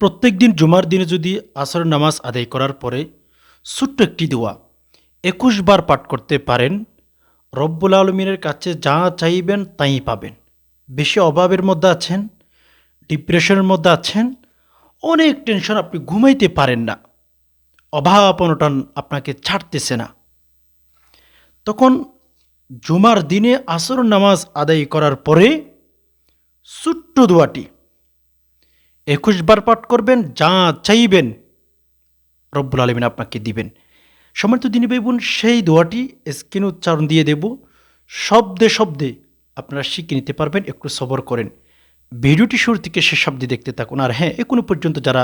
প্রত্যেক দিন জুমার দিনে যদি আসর নামাজ আদায় করার পরে ছোট্ট একটি দোয়া একুশ বার পাঠ করতে পারেন, রব্বুল আলমিনের কাছে যা চাইবেন তাই পাবেন। বেশি অভাবের মধ্যে আছেন, ডিপ্রেশনের মধ্যে আছেন, অনেক টেনশন আপনি ঘুমাইতে পারেন না। অভাব অনটন আপনাকে ছাড়তেছে না। তখন জুমার দিনে আসর নামাজ আদায় করার পরে ছোট্ট দোয়াটি একুশ বার পাঠ করবেন যা চাইবেন, রব্বুল আলমিন আপনাকে দিবেন। সমর্থ দিনী ভাই বোন সেই দোয়াটি স্ক্রিন উচ্চারণ দিয়ে দেব। শব্দে শব্দে আপনারা শিখে নিতে পারবেন, একটু সবর করেন। ভিডিওটি শুরু থেকে শেষ শব্দে দেখতে থাকুন। আর হ্যাঁ এখনও পর্যন্ত যারা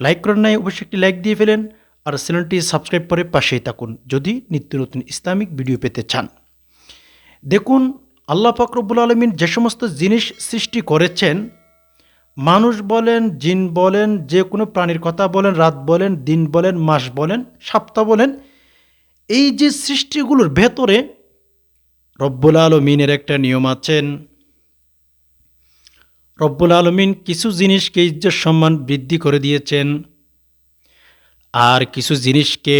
লাইক করেন নাই, অবশ্যই একটি লাইক দিয়ে ফেলেন। আর চ্যানেলটি সাবস্ক্রাইব করে পাশেই থাকুন, যদি নিত্য নতুন ইসলামিক ভিডিও পেতে চান। দেখুন, আল্লাহ ফাকরবুল আলমিন যে সমস্ত জিনিস সৃষ্টি করেছেন মানুষ বলেন, জিন বলেন, যে কোনো প্রাণীর কথা বলেন, রাত বলেন, দিন বলেন, মাস বলেন, সপ্তাহ বলেন, এই যে সৃষ্টিগুলোর ভেতরে রব্বুল আলমিনের একটা নিয়ম আছেন রব্বুল আলমিন কিছু জিনিসকে ইজ্জত সম্মান বৃদ্ধি করে দিয়েছেন, আর কিছু জিনিসকে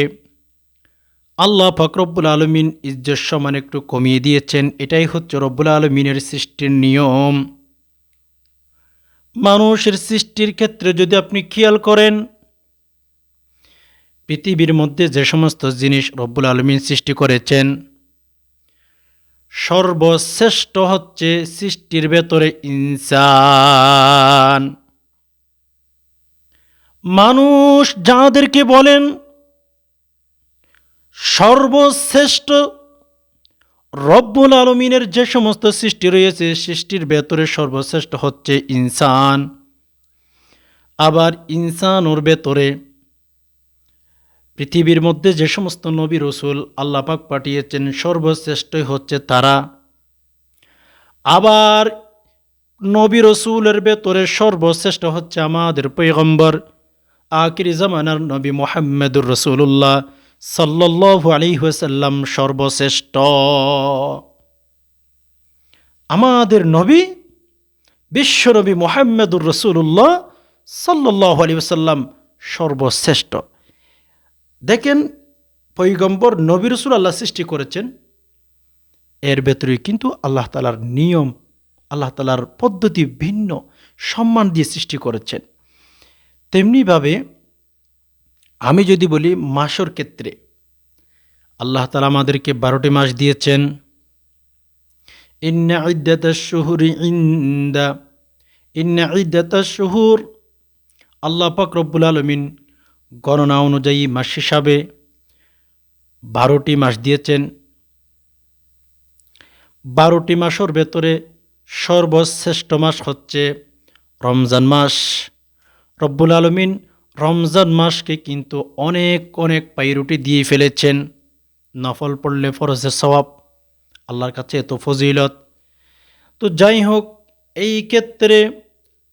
আল্লাহ ফকরব্বুল আলমিন ইজ্জত সম্মান একটু কমিয়ে দিয়েছেন। এটাই হচ্ছে রব্বুল আলমিনের সৃষ্টির নিয়ম। মানুষের সৃষ্টির ক্ষেত্রে যদি আপনি খেয়াল করেন, পৃথিবীর মধ্যে যে সমস্ত জিনিস রব্বুল আলমিন সৃষ্টি করেছেন, সর্বশ্রেষ্ঠ হচ্ছে সৃষ্টির ভেতরে ইনসান। মানুষ যাদেরকে বলেন, সর্বশ্রেষ্ঠ রব্বুল আলমিনের যে সমস্ত সৃষ্টি রয়েছে, সৃষ্টির ভেতরে সর্বশ্রেষ্ঠ হচ্ছে ইনসান। আবার ইনসান ওর ভেতরে পৃথিবীর মধ্যে যে সমস্ত নবী রসুল আল্লাপাক পাঠিয়েছেন, সর্বশ্রেষ্ঠই হচ্ছে তারা। আবার নবী রসুলের ভেতরে সর্বশ্রেষ্ঠ হচ্ছে আমাদের পৈগম্বর আকির জামানার নবী মোহাম্মদুর রসুল্লাহ সাল্লু আলী হুসাল্লাম সর্বশ্রেষ্ঠ। আমাদের নবী, বিশ্বনবী মোহাম্মদুর রসুল্লাহ সাল্লাহ আলী সাল্লাম সর্বশ্রেষ্ঠ। দেখেন পৈগম্বর নবী রসুল আল্লাহ সৃষ্টি করেছেন। এর ভেতরে কিন্তু আল্লাহ তালার নিয়ম, আল্লাহ তালার পদ্ধতি ভিন্ন সম্মান দিয়ে সৃষ্টি করেছেন। তেমনিভাবে আমি যদি বলি মাসর ক্ষেত্রে, আল্লাহ তালা আমাদেরকে বারোটি মাস দিয়েছেন। ইন্না ইদ্দাত শহুরি ইন্দা, ইন্না ইদ্দাত শহুর, আল্লাহ পাক রব্বুল আলমিন গণনা অনুযায়ী মাস হিসাবে বারোটি মাস দিয়েছেন। বারোটি মাসের ভেতরে সর্বশ্রেষ্ঠ মাস হচ্ছে রমজান মাস। রব্বুল আলমিন রমজান মাসকে কিন্তু অনেক অনেক পাইরুটি দিয়ে ফেলেছেন। নফল পড়লে ফরজের সবাব আল্লাহর কাছে এত ফজিলত। তো যাই হোক, এই ক্ষেত্রে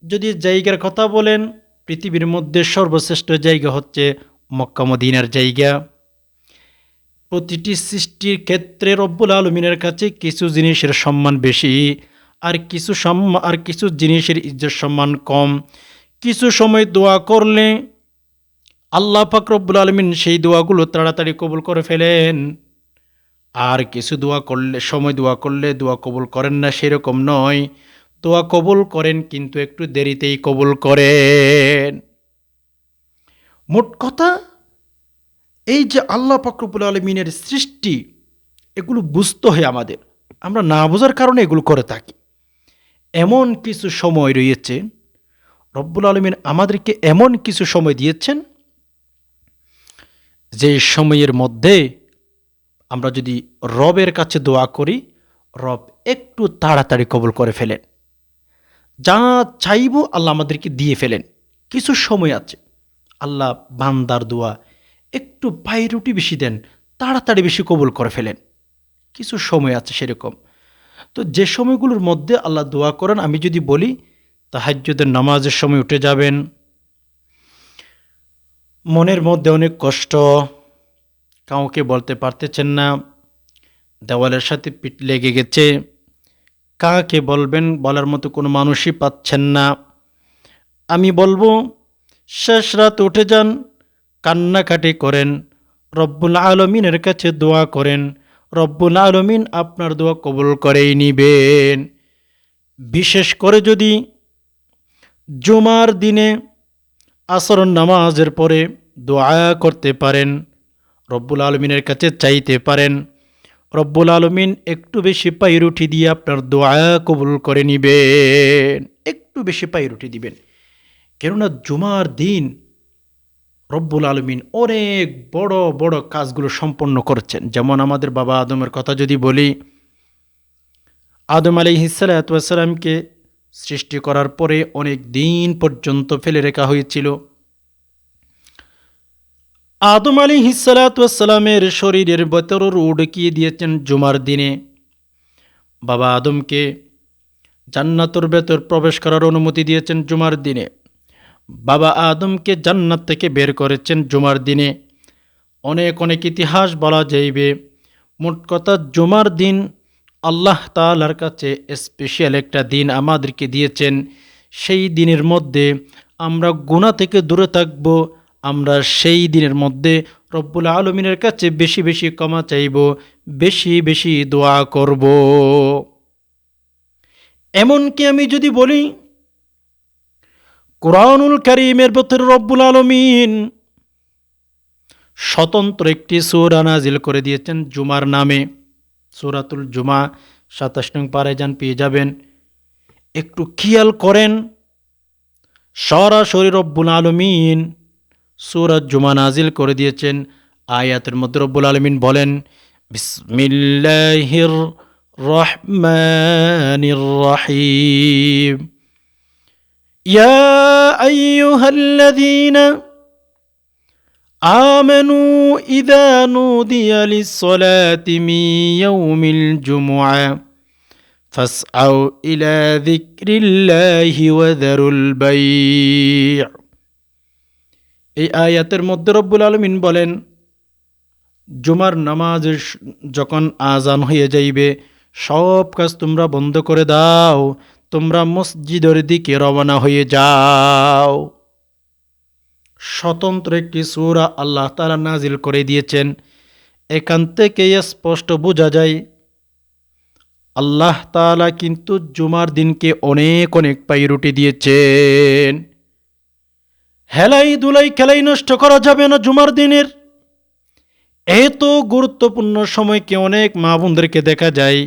যদি জায়গার কথা বলেন, পৃথিবীর মধ্যে সর্বশ্রেষ্ঠ জায়গা হচ্ছে মক্কা মদিনার জায়গা। প্রতিটি সৃষ্টির ক্ষেত্রে রব্বুল আলমিনের কাছে কিছু জিনিসের সম্মান বেশি, আর কিছু সম্মান আর কিছু জিনিসের ইজ্জত সম্মান কম। কিছু সময় দোয়া করলে আল্লাহ ফাকরবুল আলমিন সেই দোয়াগুলো তাড়াতাড়ি কবুল করে ফেলেন। আর কিছু দোয়া করলে, সময় দোয়া করলে দোয়া কবুল করেন না সেরকম নয়। দোয়া কবুল করেন কিন্তু একটু দেরিতেই কবুল করেন। মোট কথা, এই যে আল্লাহ ফাকরবুল আলমিনের সৃষ্টি, এগুলো বুঝতে হয় আমাদের। আমরা না বোঝার কারণে এগুলো করে থাকি। এমন কিছু সময় রয়েছে রব্বুল আলমিন আমাদেরকে এমন কিছু সময় দিয়েছেন, যে সময়ের মধ্যে আমরা যদি রবের কাছে দোয়া করি, রব একটু তাড়াতাড়ি কবল করে ফেলেন। যা চাইব আল্লাহ আমাদেরকে দিয়ে ফেলেন। কিছু সময় আছে। আল্লাহ বান্দার দোয়া একটু পায়রুটি বেশি দেন, তাড়াতাড়ি বেশি কবুল করে ফেলেন। কিছু সময় আছে সেরকম। তো যে সময়গুলোর মধ্যে আল্লাহ দোয়া করেন, আমি যদি বলি তাহাজ্যদের নামাজের সময় উঠে যাবেন। মনের মধ্যে অনেক কষ্ট, কাউকে বলতে পারতেছেন না, দেওয়ালের সাথে পিঠ লেগে গেছে। কাকে বলবেন বলার মতো কোনো মানুষই পাচ্ছেন না। আমি বলব, শেষ রাত উঠে যান, কান্নাকাটি করেন, রব্বুল আলমিনের কাছে দোয়া করেন, রব্বুল আলমিন আপনার দোয়া কবুল করেই নিবেন। বিশেষ করে যদি জুমার দিনে আসর নামাজের পরে দোয়া করতে পারেন, রব্বুল আলমিনের কাছে চাইতে পারেন। রব্বুল আলমিন একটু বেশি পাইরুটি দিয়ে আপনার দোয়া কবুল করে নিবেন, একটু বেশি পাইরুটি দিবেন। কেননা জুমার দিন রব্বুল আলমিন অনেক বড় বড় কাজগুলো সম্পন্ন করেছেন। যেমন আমাদের বাবা আদমের কথা যদি বলি, আদম আলী হিসালাতামকে সৃষ্টি করার পরে অনেক দিন পর্যন্ত ফেলে রেখা হয়েছিল। আদম আলী হিসালাতামের শরীরের ভেতর উড়কিয়ে দিয়েছেন জুমার দিনে। বাবা আদমকে জান্নাতর ভেতর প্রবেশ করার অনুমতি দিয়েছেন জুমার দিনে। বাবা আদমকে জান্নাত থেকে বের করেছেন জুমার দিনে। অনেক অনেক ইতিহাস বলা যাইবে, মোট কথা জুমার দিন আল্লাহ তালার কাছে স্পেশাল একটা দিন আমাদেরকে দিয়েছেন। সেই দিনের মধ্যে আমরা গুণা থেকে দূরে থাকব, আমরা সেই দিনের মধ্যে রব্বুল আলমিনের কাছে বেশি বেশি ক্ষমা চাইব, বেশি বেশি দোয়া করব। এমনকি আমি যদি বলি, কোরআনুল করিমের ভেতরে রব্বুল আলমিন স্বতন্ত্র একটি সুরা নাজিল করে দিয়েছেন জুমার নামে। সুরাতুল জুমা, সাতাশ নং পারে যান, পেয়ে যাবেন। একটু খেয়াল করেন, সরাসরি রব্বুল আলমিন সুরাত জুমা নাজিল করে দিয়েছেন। আয়াতের মধ্যে রব্বুল আলমিন বলেন, বিসমিল্লাহির রহমানির রহিম। ইয়া আইয়ুহাল্লাযীনা آمنوا إذا نودي للصلاة من يوم الجمعة فاسعوا إلى ذكر الله وذروا البيع এই আয়াতের মধ্যে রব্বুল আলমিন বলেন জুমার নামাজ যখন আজান হয়ে যাইবে সব কাজ তোমরা বন্ধ করে দাও তোমরা মসজিদের দিকে রওনা হয়ে যাও স্বতন্ত্র একটি সুরা আল্লাহ তালা নাজিল করে দিয়েছেন। এখান থেকে স্পষ্ট বোঝা যায়, আল্লাহ তালা কিন্তু জুমার দিনকে অনেক অনেক পাইরুটি দিয়েছেন। হেলাই দুলাই খেলাই নষ্ট করা যাবে না জুমার দিনের। এত গুরুত্বপূর্ণ সময়কে অনেক মা বোনদেরকে দেখা যায়।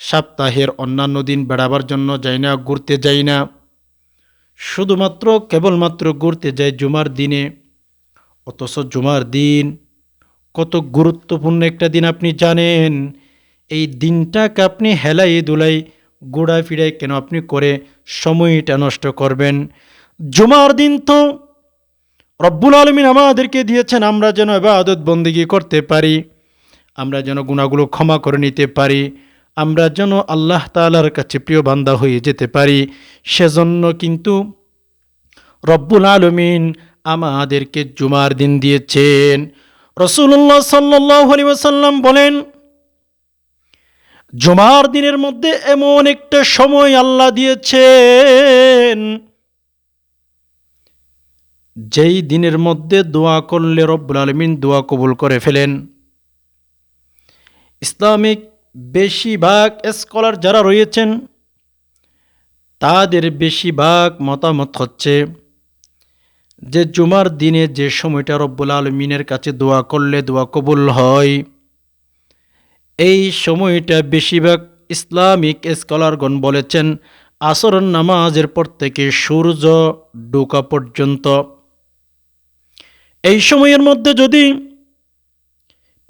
সপ্তাহের অন্যান্য দিন বেড়াবার জন্য যাই না, ঘুরতে যাই না। শুধুমাত্র, কেবলমাত্র ঘুরতে যায় জুমার দিনে। অথচ জুমার দিন কত গুরুত্বপূর্ণ একটা দিন আপনি জানেন। এই দিনটাকে আপনি হেলাই দুলাই গোড়া ফিরাই কেন আপনি করে সময়টা নষ্ট করবেন? জুমার দিন তো রব্বুল আলমিন আমাদেরকে দিয়েছেন, আমরা যেন এবার আদত বন্দিগি করতে পারি, আমরা যেন গুণাগুলো ক্ষমা করে নিতে পারি। আমরা যেন আল্লাহ তালার কাছে প্রিয় বান্দা হয়ে যেতে পারি, সেজন্য কিন্তু রব্বুল আলমিন আমাদেরকে জুমার দিন দিয়েছেন। রসুল্লাহ সাল্লাহ আলী বলেন, জুমার দিনের মধ্যে এমন একটা সময় আল্লাহ দিয়েছেন, যেই দিনের মধ্যে দোয়া করলে রব্বুল আলমিন দোয়া কবুল করে ফেলেন। ইসলামিক বেশিরভাগ স্কলার যারা রয়েছেন, তাদের বেশিরভাগ মতামত হচ্ছে যে জুমার দিনে যে সময়টা রব্বুল আলমিনের কাছে দোয়া করলে দোয়া কবুল হয়, এই সময়টা বেশিরভাগ ইসলামিক স্কলারগণ বলেছেন, আসর নামাজের পর থেকে সূর্য ডোকা পর্যন্ত। এই সময়ের মধ্যে যদি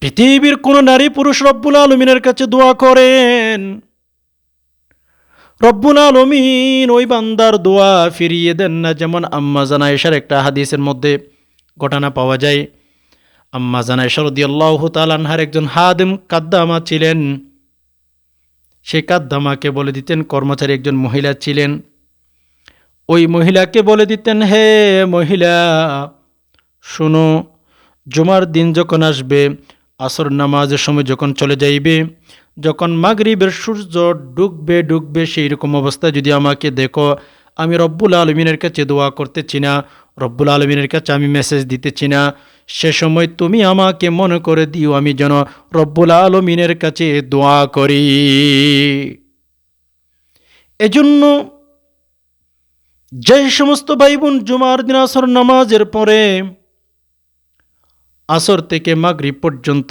পৃথিবীর কোন নারী পুরুষ রব্বুল আলমিনের কাছে দোয়া করেন। রব্বুল আলমিন ওই বান্দার দোয়া ফিরিয়ে দেন না, যেমন আম্মা জানা এসার একটা হাদিসের মধ্যে ঘটনা পাওয়া যায়। আম্মা জানা এসারদি আল্লাহ তালানহার একজন হাদিম কাদ্দামা ছিলেন। সেই কাদ্দামাকে বলে দিতেন, কর্মচারী একজন মহিলা ছিলেন। ওই মহিলাকে বলে দিতেন, হে মহিলা, শোনো, জুমার দিন যখন আসবে আসর নামাজের সময় যখন চলে যাইবে, যখন মাগরিবের সূর্য ডুববে ডুববে সেই রকম অবস্থায় যদি আমাকে দেখো, আমি রব্বুল আলমিনের কাছে দোয়া করতেছি না, রব্বুল আলমিনের কাছে আমি মেসেজ দিতেছি না। সে সময় তুমি আমাকে মনে করে দিও, আমি যেন রব্বুল আলমিনের কাছে দোয়া করি। এজন্য যে সমস্ত ভাই বোন জুমার দিন আসর নামাজের পরে আসর থেকে মাগরিব পর্যন্ত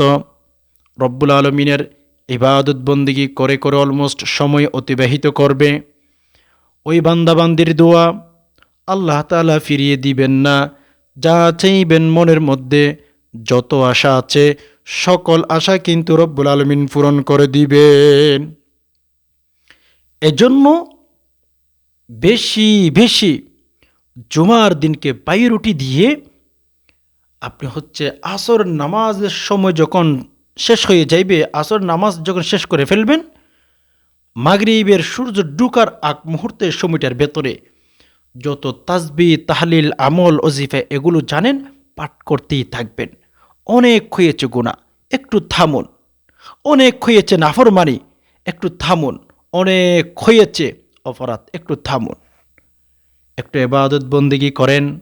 রব্বুল আলমিনের ইবাদত বন্দিগি করে করে অলমোস্ট সময় অতিবাহিত করবে। ওই বান্দাবান্দির দোয়া আল্লাহ তালা ফিরিয়ে দিবেন না। যা চাইবেন মনের মধ্যে যত আশা আছে, সকল আশা কিন্তু রব্বুল আলমিন পূরণ করে দিবেন। এজন্য বেশি বেশি জুমার দিনকে পাইরুটি দিয়ে আপনি হচ্ছে আসর নামাজের সময় যখন শেষ হয়ে যাইবে, আসর নামাজ যখন শেষ করে ফেলবেন, মাগরিবের সূর্য ডুকার আগ মুহূর্তের সময়টার ভেতরে যত তাজবি তাহলিল, আমল অজিফা এগুলো জানেন, পাঠ করতেই থাকবেন। অনেক হয়েছে গুণা একটু থামুন। অনেক হয়েছে নাফরমানি, একটু থামুন। অনেক হয়েছে অপরাধ, একটু থামুন। একটু এবাদত বন্দিগি করেন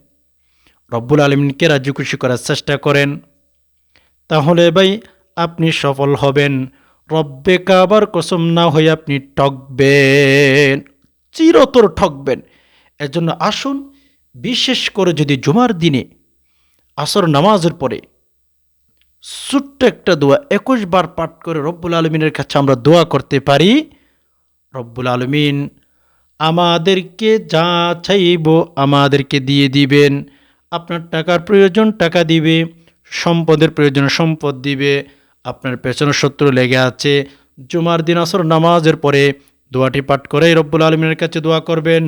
রব্বুল আলমিনকে রাজি খুশি করার চেষ্টা করেন। তাহলে ভাই, আপনি সফল হবেন। রব্বে কাবার কসম না হয়ে আপনি ঠকবেন। চিরতর ঠকবেন। এজন্য আসুন, বিশেষ করে যদি জুমার দিনে, আসর নামাজের পরে, ছোট্ট একটা দোয়া একুশ বার পাঠ করে রব্বুল আলমিনের কাছে আমরা দোয়া করতে পারি। রব্বুল আলমিন আমাদেরকে যা চাইব আমাদেরকে দিয়ে দিবেন। আপনার টাকার প্রয়োজন টাকা দিবে, সম্পদের প্রয়োজন সম্পদ দিবে, আপনার পেছনে শত্রু লেগে আছে। জুমার দিন আসর নামাজের পরে দোয়াটি পাঠ করে রব্বুল আলমিনের কাছে দোয়া করবেন।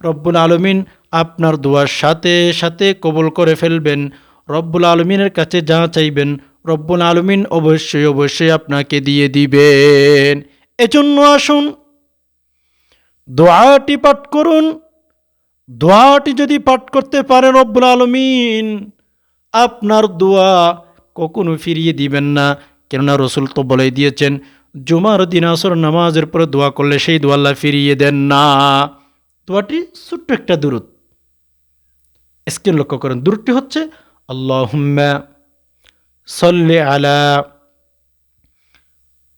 রব্বুল আলমিন আপনার দোয়ার সাথে সাথে কবুল করে ফেলবেন। রব্বুল আলমিনের কাছে যা চাইবেন রব্বুল আলমিন অবশ্যই অবশ্যই আপনাকে দিয়ে দিবেন। এজন্য আসুন, দোয়াটি পাঠ করুন দোয়াটি যদি পাঠ করতে পারেন রব্বুল আলমিন, আপনার দোয়া কখনো ফিরিয়ে দিবেন না। কেননা রসুল তো বলে দিয়েছেন, জুমার দিন আসর নামাজের পরে দোয়া করলে সেই দোয়া আল্লাহ ফিরিয়ে দেন না। দোয়াটি ছোট্ট একটা দূরত স্ক্রিন লক্ষ্য করেন দূরটি হচ্ছে, আল্লাহুম্মা সল্লি আলা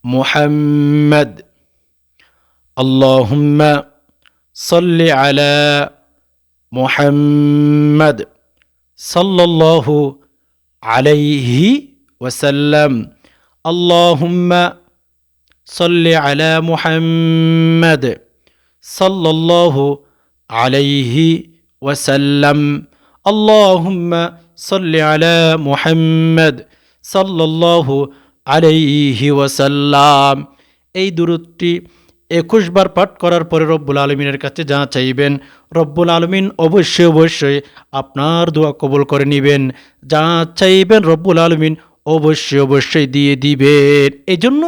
মুহাম্মদ, আল্লাহুম্মা সল্লি আলা মুহাম্মদ সাল্লাল্লাহু আলাইহি ওয়াসাল্লাম আল্লাহুম্মা সল্লি আলা মুহাম্মদ সাল্লাল্লাহু আলাইহি ওয়াসাল্লাম আল্লাহুম্মা সল্লি আলা মুহাম্মদ সাল্লাল্লাহু আলাইহি ওয়াসাল্লাম এই দূরত্বটি একুশ বার পাঠ করার পরে রব্বুল আলমিনের কাছে যা চাইবেন, রব্বুল আলমিন অবশ্যই অবশ্যই আপনার দোয়া কবল করে নিবেন। যা চাইবেন রব্বুল আলমিন অবশ্যই অবশ্যই দিয়ে দিবেন। এই জন্য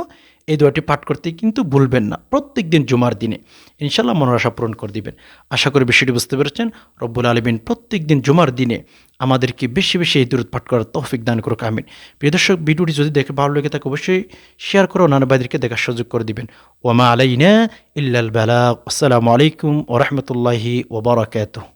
এই দোয়াটি পাঠ করতে কিন্তু ভুলবেন না। প্রত্যেক দিন জুমার দিনে ইনশাল্লাহ মনের আশা পূরণ করে দিবেন। আশা করি বিষয়টি বুঝতে পেরেছেন। রব্বুল আলমিন প্রত্যেক দিন জুমার দিনে আমাদেরকে বেশি বেশি এই দূরত পাঠ করার তৌফিক দান করুক, আমিন। প্রিয় দর্শক, ভিডিওটি যদি দেখে ভালো লেগে থাকে, অবশ্যই শেয়ার করে অন্যান্য ভাইদেরকে দেখার সুযোগ করে দিবেন। ওমা আলাইনা ইল্লাল বালা। আসসালামু আলাইকুম ওরহমতুল্লাহি ওবরাকাতুহ